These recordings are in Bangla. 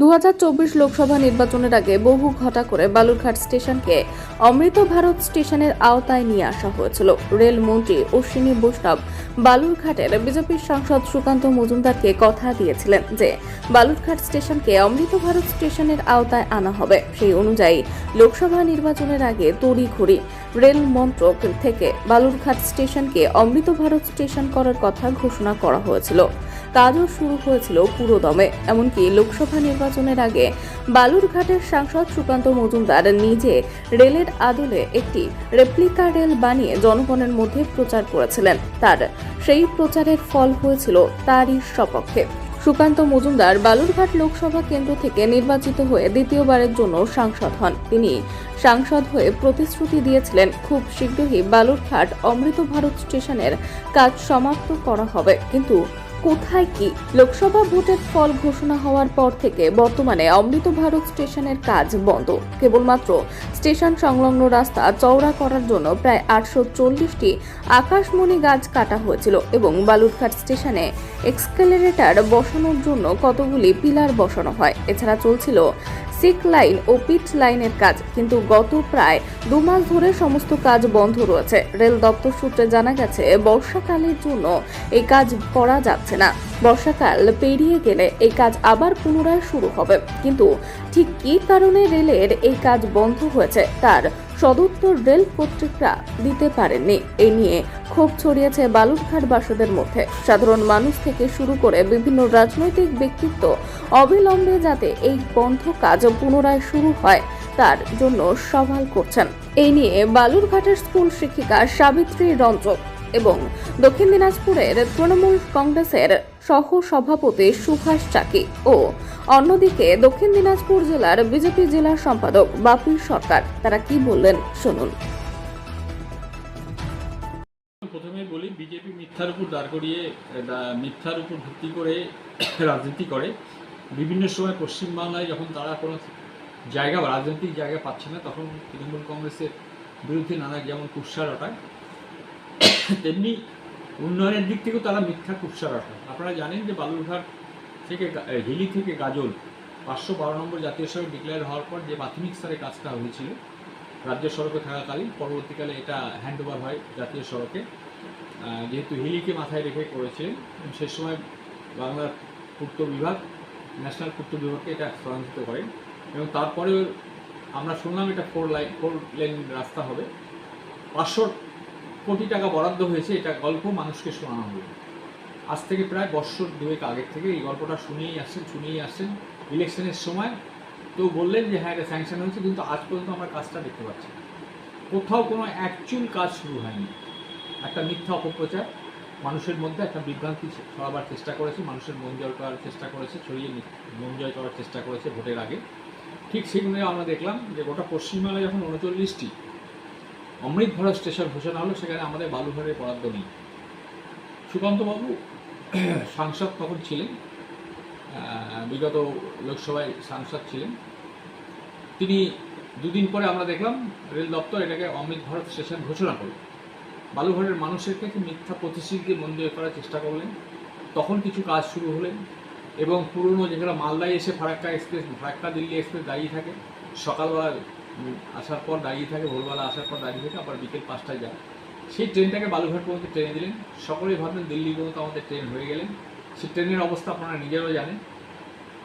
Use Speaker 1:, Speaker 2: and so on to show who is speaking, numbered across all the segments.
Speaker 1: দু লোকসভা নির্বাচনের আগে বহু ঘটা করে বালুরঘাট স্টেশনকে অমৃত ভারত স্টেশনের আওতায় নিয়ে আসা হয়েছিল। রেলমন্ত্রী অশ্বিনী বৈষ্ণব বালুরঘাটের বিজেপির সাংসদ সুকান্ত মজুমদারকে কথা দিয়েছিলেন যে বালুরঘাট স্টেশনকে অমৃত ভারত স্টেশনের আওতায় আনা হবে। সেই অনুযায়ী লোকসভা নির্বাচনের আগে তড়িঘড়ি রেল মন্ত্রক থেকে বালুরঘাট স্টেশনকে অমৃত ভারত স্টেশন করার কথা ঘোষণা করা হয়েছিল। কাজও শুরু হয়েছিল পুরোদমে। এমনকি লোকসভা নির্বাচনের আগে বালুরঘাটের সাংসদ সুকান্ত মজুমদার নিজে রেলের আদলে একটি রেপ্লিকা রেল বানিয়ে জনগণের মধ্যে প্রচার করেছিলেন। তার সেই প্রচারের ফল হয়েছিল তারই সপক্ষে। সুকান্ত মজুমদার বালুরঘাট লোকসভা কেন্দ্র থেকে নির্বাচিত হয়ে দ্বিতীয়বারের জন্য সাংসদ হন। তিনি সাংসদ হয়ে প্রতিশ্রুতি দিয়েছিলেন, খুব শীঘ্রই বালুরঘাট অমৃত ভারত স্টেশনের কাজ সমাপ্ত করা হবে। কিন্তু কোথায় কি? লোকসভা ভোটের ফল ঘোষণা হওয়ার পর থেকে বর্তমানে অমৃত ভারত স্টেশনের কাজ বন্ধ। কেবলমাত্র স্টেশন সংলগ্ন রাস্তা চওড়া করার জন্য প্রায় আটশো চল্লিশটি আকাশমণি গাছ কাটা হয়েছিল এবং বালুরঘাট স্টেশনে এক্সকেলারেটর বসানোর জন্য কতগুলি পিলার বসানো হয়। এছাড়া চলছিল সিক লাইন ও পিচ লাইনের কাজ, কিন্তু গত প্রায় দু মাস ধরে সমস্ত কাজ বন্ধ রয়েছে। রেল দপ্তর সূত্রে জানা গেছে, বর্ষাকালের জন্য এই কাজ করা যাচ্ছে না। বর্ষাকাল পেরিয়ে গেলে এই কাজ আবার পুনরায় শুরু হবে। কিন্তু ঠিক কী কারণে রেলের এই কাজ বন্ধ হয়েছে তার সদুত্তর রেল কর্তৃকরা দিতে পারেননি। এ নিয়ে ক্ষোভ ছড়িয়েছে বালুরঘাট বালুরঘাটবাসীদের মধ্যে। সাধারণ মানুষ থেকে শুরু করে বিভিন্ন রাজনৈতিক ব্যক্তিত্ব অবিলম্বে যাতে এই বন্ধ কাজ পুনরায় শুরু হয়, তার জন্য সওয়াল করছেন। এই নিয়ে বালুরঘাটের স্কুল শিক্ষিকা সাবিত্রী রঞ্জক এবং দক্ষিণ দিনাজপুরের তৃণমূল কংগ্রেসের সহ সভাপতি সুভাষ চাকি ও অন্যদিকে দক্ষিণ দিনাজপুর জেলার বিজেপি জেলা সম্পাদক বাপির সরকার। তারা কি বললেন শুনুন।
Speaker 2: প্রথমেই বলি, বিজেপি মিথ্যার উপর দাঁড় করিয়ে মিথ্যার উপর ভিত্তি করে রাজনীতি করে। বিভিন্ন সময় পশ্চিমবাংলায় যখন তারা কোনো জায়গা বা রাজনৈতিক জায়গা পাচ্ছে না, তখন তৃণমূল কংগ্রেসের বিরুদ্ধে নানা, যেমন কুৎসা রটায় তেমনি উন্নয়নের দিক থেকেও তারা মিথ্যা কুৎসা রটায় আপনারা জানেন যে বালুরঘাট থেকে হিলি থেকে গাজল পাঁচশো বারো নম্বর জাতীয় সড়ক ডিক্লেয়ার হওয়ার পর যে প্রাথমিক স্তরে কাজটা হয়েছিল, রাজ্য সড়কে থাকাকালীন, পরবর্তীকালে এটা হ্যান্ডওভার হয় জাতীয় সড়কে। যেহেতু হিলিকে মাথায় রেখে করেছিলেন সে সময় বাংলার পূর্ত বিভাগ, ন্যাশনাল পূর্ত বিভাগকে এটা স্থানান্তরিত করেন এবং তারপরে আমরা শুনলাম এটা ফোর লাইন ফোর লেন রাস্তা হবে। পাঁচশো কোটি টাকা বরাদ্দ হয়েছে, এটা গল্প মানুষকে শোনানো হলো। আজ থেকে প্রায় বৎসর দুয়েক আগের থেকে এই গল্পটা শুনিয়েই আসছেন শুনিয়েই আসছেন। ইলেকশনের সময় তো বললেন যে হ্যাঁ এটা স্যাংশন হয়েছে, কিন্তু আজ পর্যন্ত আমরা কাজটা দেখতে পাচ্ছি কোথাও কোনো অ্যাকচুয়াল কাজ শুরু হয়নি। একটা মিথ্যা অপপ্রচার, মানুষের মধ্যে একটা বিভ্রান্তি ছড়াবার চেষ্টা করেছে, মানুষের মন জয় করার চেষ্টা করেছে, ছড়িয়ে মন জয় করার চেষ্টা করেছে ভোটের আগে। ঠিক সেগুলো আমরা দেখলাম যে, গোটা পশ্চিমবাংলায় যখন উনচল্লিশটি অমৃত ভারত স্টেশন ঘোষণা হলো, সেখানে আমাদের বালুঘরের বরাদ্দ নেই। সুকান্তবাবু সাংসদ তখন ছিলেন বিগত লোকসভায় সাংসদ ছিলেন। তিনি দুদিন পরে আমরা দেখলাম, রেল দপ্তর এটাকে অমৃত ভারত স্টেশন ঘোষণা করল। বালুঘরের মানুষের কাছে মিথ্যা প্রতিশ্রুতিকে মন্দির করার চেষ্টা করলেন? তখন কিছু কাজ শুরু হলেন এবং পুরনো যেগুলো মালদায় এসে ফারাক্কা এক্সপ্রেস, ফারাক্কা দিল্লি এক্সপ্রেস দাঁড়িয়ে থাকে, সকালবেলা আসার পর দাঁড়িয়ে থাকে, ভোরবেলা আসার পর দাঁড়িয়ে থাকে, আবার বিকেল পাঁচটায় যায়। সেই ট্রেনটাকে বালুঘাট পর্যন্ত ট্রেনে দিলেন। সকলেই ভাবলেন দিল্লি পর্যন্ত আমাদের ট্রেন হয়ে গেলেন। সেই ট্রেনের অবস্থা আপনারা নিজেরাও জানেন।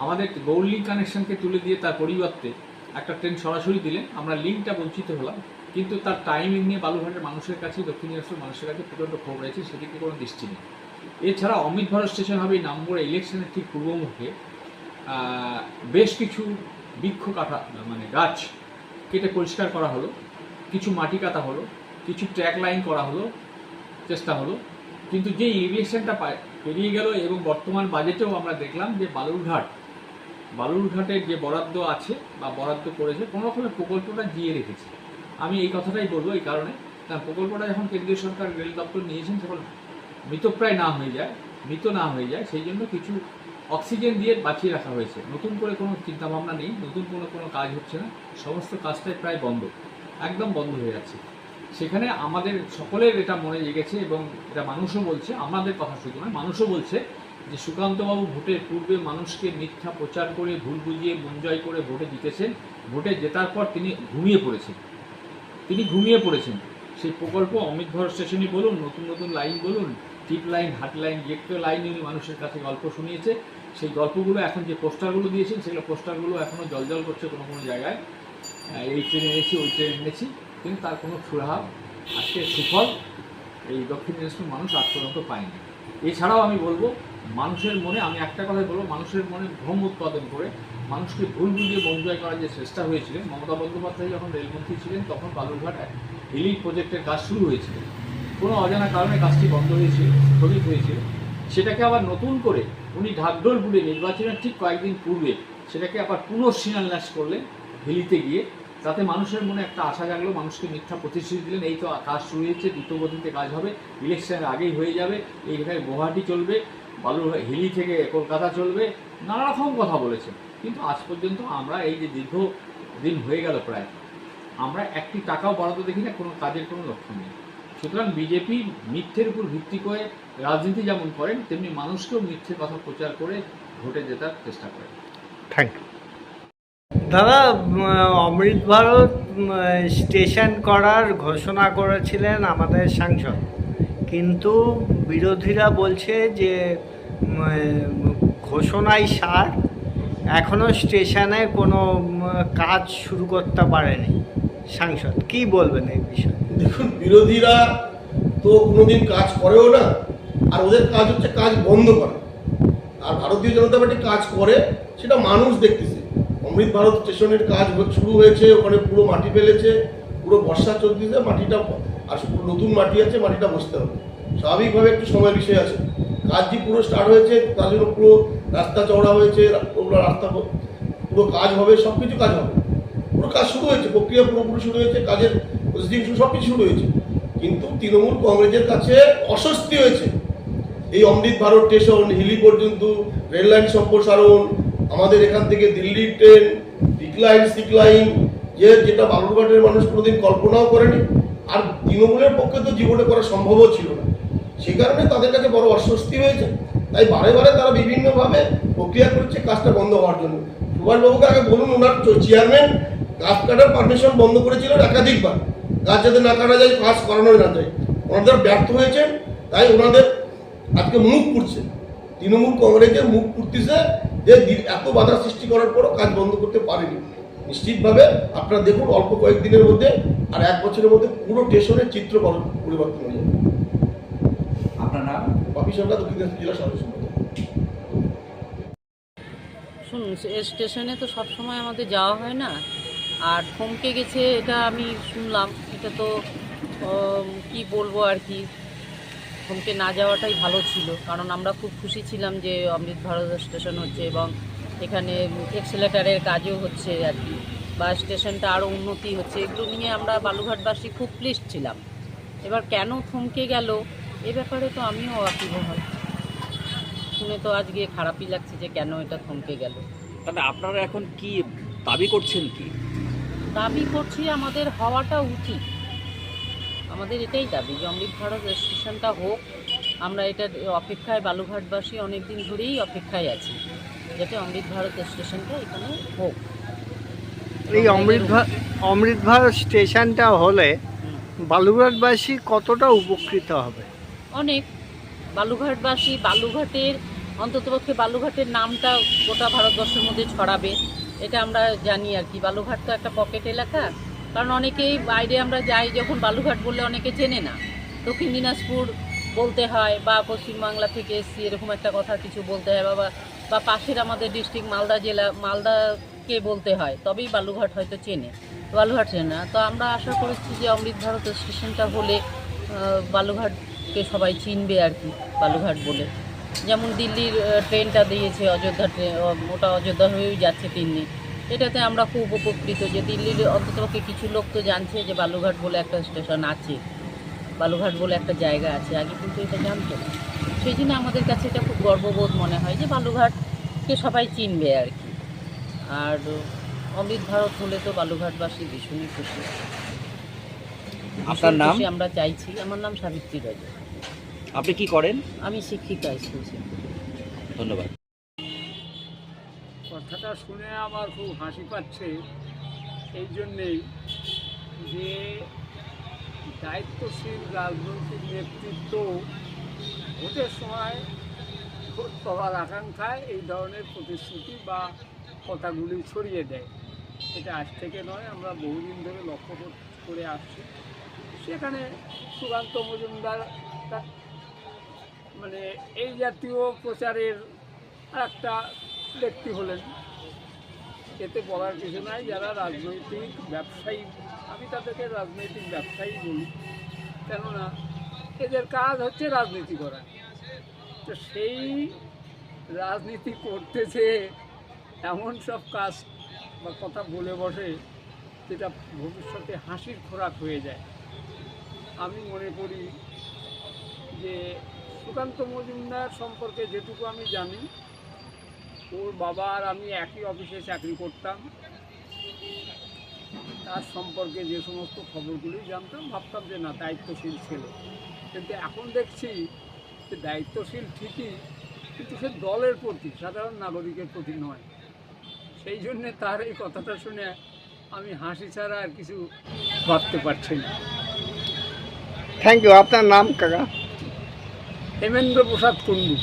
Speaker 2: আমাদের গৌরলিং কানেকশনকে তুলে দিয়ে তার পরিবর্তে একটা ট্রেন সরাসরি দিলেন। আমরা লিঙ্কটা বঞ্চিত হলাম। কিন্তু তার টাইমিং নিয়ে বালুঘাটের মানুষের কাছে দক্ষিণ দিনাজপুর মানুষের কাছে প্রচণ্ড ক্ষোভ রয়েছে। সেদিকে কোনো দৃষ্টি নেই। এছাড়া অমৃত ভারত স্টেশন হবে এই নামবরে ইলেকশনের ঠিক পূর্বমুখে বেশ কিছু বৃক্ষ কাটা মানে গাছ কেটে পরিষ্কার করা হলো, কিছু মাটি কাটা হলো, কিছু ট্র্যাক লাইন করা হলো, চেষ্টা হলো। কিন্তু যে ইরিগেশনটা পেরিয়ে গেল এবং বর্তমান বাজেটেও আমরা দেখলাম যে বালুরঘাট বালুরঘাটের যে বরাদ্দ আছে বা বরাদ্দ করেছে, কোনো রকমের প্রকল্পটা দিয়ে রেখেছে। আমি এই কথাটাই বলব এই কারণে, কারণ প্রকল্পটা যখন কেন্দ্রীয় সরকার রেল দপ্তর নিয়েছেন, তখন মৃতপ্রায় না হয়ে যায়, মৃত না হয়ে যায়, সেই জন্য কিছু অক্সিজেন দিয়ে বাঁচিয়ে রাখা হয়েছে। নতুন করে কোনো চিন্তাভাবনা নেই, নতুন কোনো কোনো কাজ হচ্ছে না। সমস্ত কাজটাই প্রায় বন্ধ, একদম বন্ধ হয়ে যাচ্ছে। সেখানে আমাদের সকলের এটা মনে জেগেছে এবং এটা মানুষও বলছে, আমাদের কথা শুধু নয়, মানুষও বলছে যে সুকান্তবাবু ভোটের পূর্বে মানুষকে মিথ্যা প্রচার করে, ভুল বুঝিয়ে, মন জয় করে ভোটে জিতেছেন। ভোটে জেতার পর তিনি ঘুমিয়ে পড়েছেন। তিনি ঘুমিয়ে পড়েছেন। সেই প্রকল্প অমিত ভর স্টেশনই বলুন, নতুন নতুন লাইন বলুন, টিপ লাইন, হাট লাইন যে লাইন, উনি মানুষের কাছে গল্প শুনিয়েছে। সেই গল্পগুলো এখন যে পোস্টারগুলো দিয়েছেন সেগুলো পোস্টারগুলো এখনও জলজল করছে কোনো কোনো জায়গায়। এই ট্রেনে এনেছি, ওই ট্রেনে এনেছি। কিন্তু তার কোনো সুরাহা, আজকে সুফল এই দক্ষিণ দিনাজপুর মানুষ আজ পর্যন্ত পায়নি। এছাড়াও আমি বলব, মানুষের মনে, আমি একটা কথাই বলব, মানুষের মনে ভ্রম উৎপাদন করে মানুষকে ভুল বুঝিয়ে বঞ্জয় করার যে চেষ্টা হয়েছিল মমতা বন্দ্যোপাধ্যায় যখন রেলমন্ত্রী ছিলেন, তখন বালুরঘাট হিলি প্রজেক্টের কাজ শুরু হয়েছিল। কোনো অজানা কারণে কাজটি বন্ধ হয়েছিল, স্থগিত হয়েছিল। সেটাকে আবার নতুন করে উনি ঢাকঢোল বুলে নির্বাচনের ঠিক কয়েকদিন পূর্বে সেটাকে আবার পুনঃশিলান্যাস করলেন হিলিতে গিয়ে তাতে মানুষের মনে একটা আশা জাগলো, মানুষকে মিথ্যা প্রতিশ্রুতি দিলেন, এই তো কাজ শুরু হয়েছে, দ্রুত গতিতে কাজ হবে, ইলেকশনের আগেই হয়ে যাবে এইখানে গুয়াহাটি চলবে, বালুর হিলি থেকে কলকাতা চলবে, নানা রকম কথা বলেছেন। কিন্তু আজ পর্যন্ত আমরা এই যে দীর্ঘ দিন হয়ে গেল প্রায়, আমরা একটি টাকাও বরাদ্দ দেখি না কোনো কাজের কোনো লক্ষ্য নেই। সুতরাং বিজেপি মিথ্যের উপর ভিত্তি করে রাজনীতি যেমন করেন তেমনি মানুষকেও মিথ্যে কথা প্রচার করে ভোটে জেতার চেষ্টা করেন।
Speaker 3: থ্যাংক ইউ দাদা অমৃত ভারত স্টেশন করার ঘোষণা করেছিলেন আমাদের সাংসদ। কিন্তু বিরোধীরা বলছে যে উম, ঘোষণাই সার এখনও স্টেশনে কোনো কাজ শুরু করতে পারেনি সাংসদ। কি বলবেন এই বিষয়ে?
Speaker 4: দেখুন, বিরোধীরা তো কোনোদিন কাজ করেও না, আর ওদের কাজ হচ্ছে কাজ বন্ধ করা। আর ভারতীয় জনতা পার্টি কাজ করে, সেটা মানুষ দেখতেছে। অমৃত ভারত স্টেশনের কাজ শুরু হয়েছে, ওখানে পুরো মাটি ফেলেছে, পুরো বর্ষা চলতেছে, মাটিটা আর নতুন মাটি আছে, মাটিটা বসতে হবে। স্বাভাবিকভাবে একটু সময় বিষয় আছে। কাজ কাজটি পুরো স্টার্ট হয়েছে, তার জন্য পুরো রাস্তা চওড়া হয়েছে পুরো রাস্তা পুরো কাজ হবে সব কিছু কাজ হবে। পুরো কাজ শুরু হয়েছে, প্রক্রিয়া পুরোপুরি শুরু হয়েছে, কাজের প্রসেসিং সব কিছু শুরু হয়েছে। কিন্তু তৃণমূল কংগ্রেসের কাছে অস্বস্তি হয়েছে। এই অমৃত ভারত স্টেশন, হিলি পর্যন্ত রেললাইন সম্প্রসারণ, আমাদের এখান থেকে দিল্লি ট্রেন পিক লাইন সিক লাইন যে যেটা বালুরঘাটের মানুষ কোনোদিন কল্পনাও করেনি। আর তৃণমূলের পক্ষে তো জীবনে করা সম্ভবও ছিল না। সে কারণে তাদের কাছে বড় অস্বস্তি হয়েছে। তাই বারে বারে তারা বিভিন্নভাবে প্রক্রিয়া করছে কাজটা বন্ধ হওয়ার জন্য। সুভাষবাবুকে আগে বলুন ওনার চেয়ারম্যান গাছ কাটার পারমিশন বন্ধ করেছিলেন একাধিকবার। গাছ যাতে না কাটা যায় কাজ করানো না যায়। ওনাদের ব্যর্থ হয়েছেন তাই ওনাদের আজকে মুখ পুড়ছে। তৃণমূল কংগ্রেসের মুখ পুড়তেছে যে এত বাধা সৃষ্টি করার পরও কাজ বন্ধ করতে পারেনি। নিশ্চিতভাবে আপনারা দেখুন অল্প কয়েকদিনের মধ্যে আর এক বছরের মধ্যে পুরো স্টেশনের চিত্র পরি- পরিবর্তন হয়ে যাবে।
Speaker 2: আপনার নাম?
Speaker 4: বাপি সরকার দক্ষিণ দিনাজপুর জেলা সদস্য
Speaker 5: শুনুন সে- স্টেশনে তো সব সময় আমাদের যাওয়া হয় না। আর থমকে গেছে এটা আমি শুনলাম। এটা তো কি বলব আর কি থমকে না যাওয়াটাই ভালো ছিল। কারণ আমরা খুব খুশি ছিলাম যে অমৃত ভারত স্টেশন হচ্ছে এবং এখানে এক্সেলেটারের কাজও হচ্ছে আর কি। বা স্টেশনটা আরও উন্নতি হচ্ছে। এগুলো নিয়ে আমরা বালুঘাটবাসী খুব প্লিস্ট ছিলাম। এবার কেন থমকে গেল এ ব্যাপারে তো আমিও ওয়াকিবহাল শুনে তো আজকে খারাপই লাগছে যে কেন এটা থমকে গেল।
Speaker 6: তাহলে আপনারা এখন কি দাবি করছেন কি?
Speaker 5: দাবি করছি আমাদের হওয়াটা উচিত। আমাদের এটাই দাবি যে অমৃত ভারত স্টেশনটা হোক। আমরা এটা অপেক্ষায় বালুঘাটবাসী অনেক দিন ধরেই অপেক্ষায় আছি যাতে অমৃত ভারত স্টেশনটা এখানে হোক।
Speaker 3: এই অমৃত অমৃত ভারত স্টেশনটা হলে
Speaker 5: হুম।
Speaker 3: বালুরঘাটবাসী কতটা উপকৃত হবে?
Speaker 5: অনেক। বালুঘাটবাসী বালুঘাটের অন্ততপক্ষে বালুঘাটের নামটা গোটা ভারতবর্ষের মধ্যে ছড়াবে। এটা আমরা জানি আর কি। বালুঘাট তো একটা পকেট এলাকা। কারণ অনেকেই বাইরে আমরা যাই যখন বালুঘাট বললে অনেকে চেনে না। দক্ষিণ দিনাজপুর বলতে হয় বা পশ্চিমবাংলা থেকে এসছি, এরকম একটা কথা কিছু বলতে হয় বা বা পাশের আমাদের ডিস্ট্রিক্ট মালদা জেলা, মালদাকে বলতে হয়, তবেই বালুঘাট হয়তো চেনে। বালুঘাট চেনে না। তো আমরা আশা করেছি যে অমৃত ভারত স্টেশনটা হলে বালুঘাটকে সবাই চিনবে আর কি বালুঘাট বলে। যেমন দিল্লির ট্রেনটা দিয়েছে অযোধ্যা ট্রেন ওটা অযোধ্যা হয়েই যাচ্ছে তিন দিন। এটাতে আমরা খুব উপকৃত যে দিল্লির অন্ততপক্ষে কিছু লোক তো জানছে যে বালুঘাট বলে একটা স্টেশন আছে। বালুঘাট বলে একটা জায়গা আছে। আগে কিন্তু এটা জানতো না। সেই জন্য আমাদের কাছে এটা খুব গর্ববোধ মনে হয় যে বালুঘাটকে সবাই চিনবে আর কি। আর অমৃত ভারত হলে তো বালুঘাটবাসী ভীষণই খুশি।
Speaker 6: আপনার নাম?
Speaker 5: আমরা চাইছি। আমার নাম সাবিত্রী রাজা
Speaker 6: আপনি কি করেন?
Speaker 5: আমি শিক্ষিকা স্কুল
Speaker 6: ধন্যবাদ।
Speaker 7: কথাটা শুনে আমার খুব হাসি পাচ্ছে এই জন্যেই যে দায়িত্বশীল রাজনৈতিক নেতৃত্ব ভোটের সময় ভোট পাওয়ার আকাঙ্ক্ষায় এই ধরনের প্রতিশ্রুতি বা কথাগুলি ছড়িয়ে দেয়। এটা আজ থেকে নয়, আমরা বহুদিন ধরে লক্ষ্য করে আসছি। সেখানে সুকান্ত মজুমদার মানে এই জাতীয় প্রচারের একটা ব্যক্তি হলেন। এতে বলার কিছু নাই, যারা রাজনৈতিক ব্যবসায়ী, আমি তাদেরকে রাজনৈতিক ব্যবসায়ী বলি। কেননা এদের কাজ হচ্ছে রাজনীতি করা। তো সেই রাজনীতি করতে করতেছে এমন সব কাজ বা কথা বলে বসে, যেটা ভবিষ্যতে হাসির খোরাক হয়ে যায়। আমি মনে করি যে সুকান্ত মজুমদার সম্পর্কে যেটুকু আমি জানি ওর বাবা আর আমি একই অফিসে চাকরি করতাম। তার সম্পর্কে যে সমস্ত খবরগুলি জানতাম ভাবতাম যে না দায়িত্বশীল ছিল। কিন্তু এখন দেখছি যে দায়িত্বশীল ঠিকই কিন্তু সে দলের প্রতি সাধারণ নাগরিকের প্রতি নয়। সেই জন্যে তার এই কথাটা শুনে আমি হাসি ছাড়া আর কিছু ভাবতে পারছি না।
Speaker 3: থ্যাংক ইউ আপনার নাম কাকা?
Speaker 7: হেমেন্দ্র প্রসাদ কুণ্ডু।